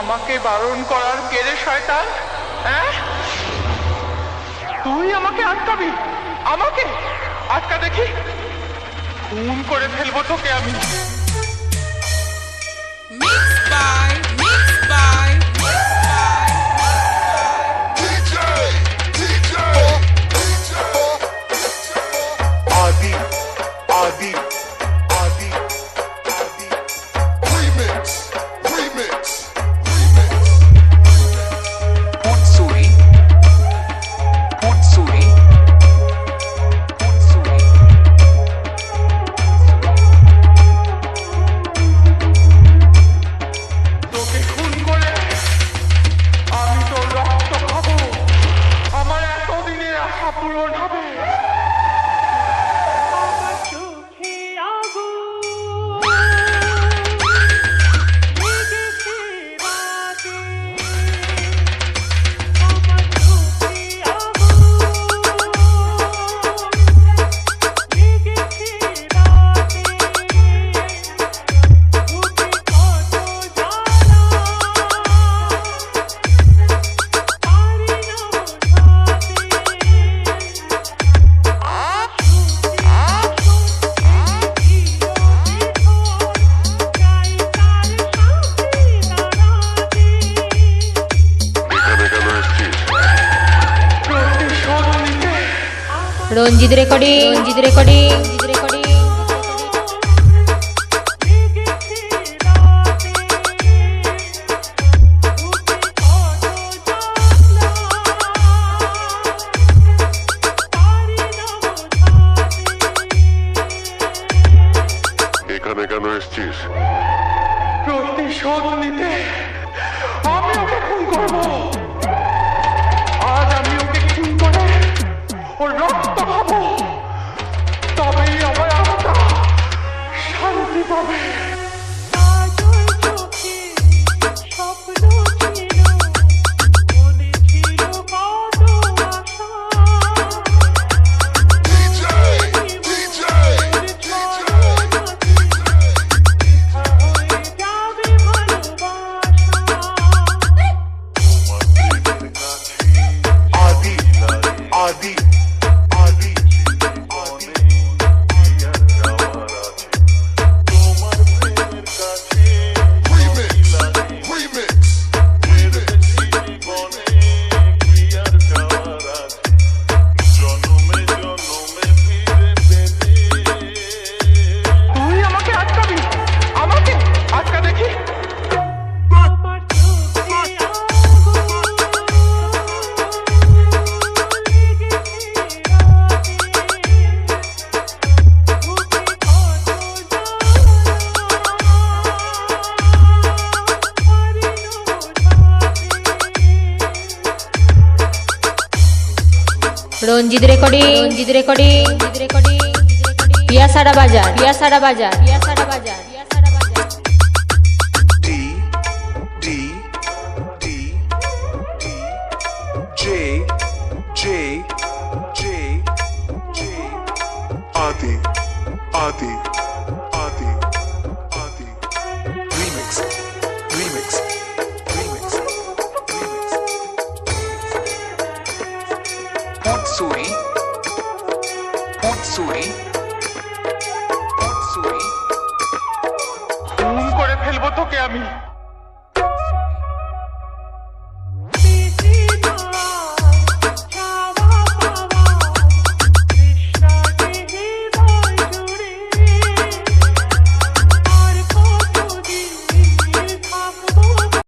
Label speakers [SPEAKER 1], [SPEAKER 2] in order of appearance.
[SPEAKER 1] আমাকে বারণ করার কেড়ে শয়তান হ্যাঁ? তুই আমাকে আটকাবি? আমাকে? আটকা দেখি। খুন করে ফেলব তোকে আমি।
[SPEAKER 2] Ranjit recording Ranjit recording.
[SPEAKER 3] এখানে কেন এসছিস?
[SPEAKER 1] প্রতিশোধ নিতে আমি ওকে খুন করব।
[SPEAKER 2] Ranjit recording Ranjit recording recording Piyasara Bazar Piyasara Bazar পিয়াসাড়া বাজার
[SPEAKER 4] J, J, Adi, Adi.
[SPEAKER 1] সুরে করে ফেলব তোকে আমি।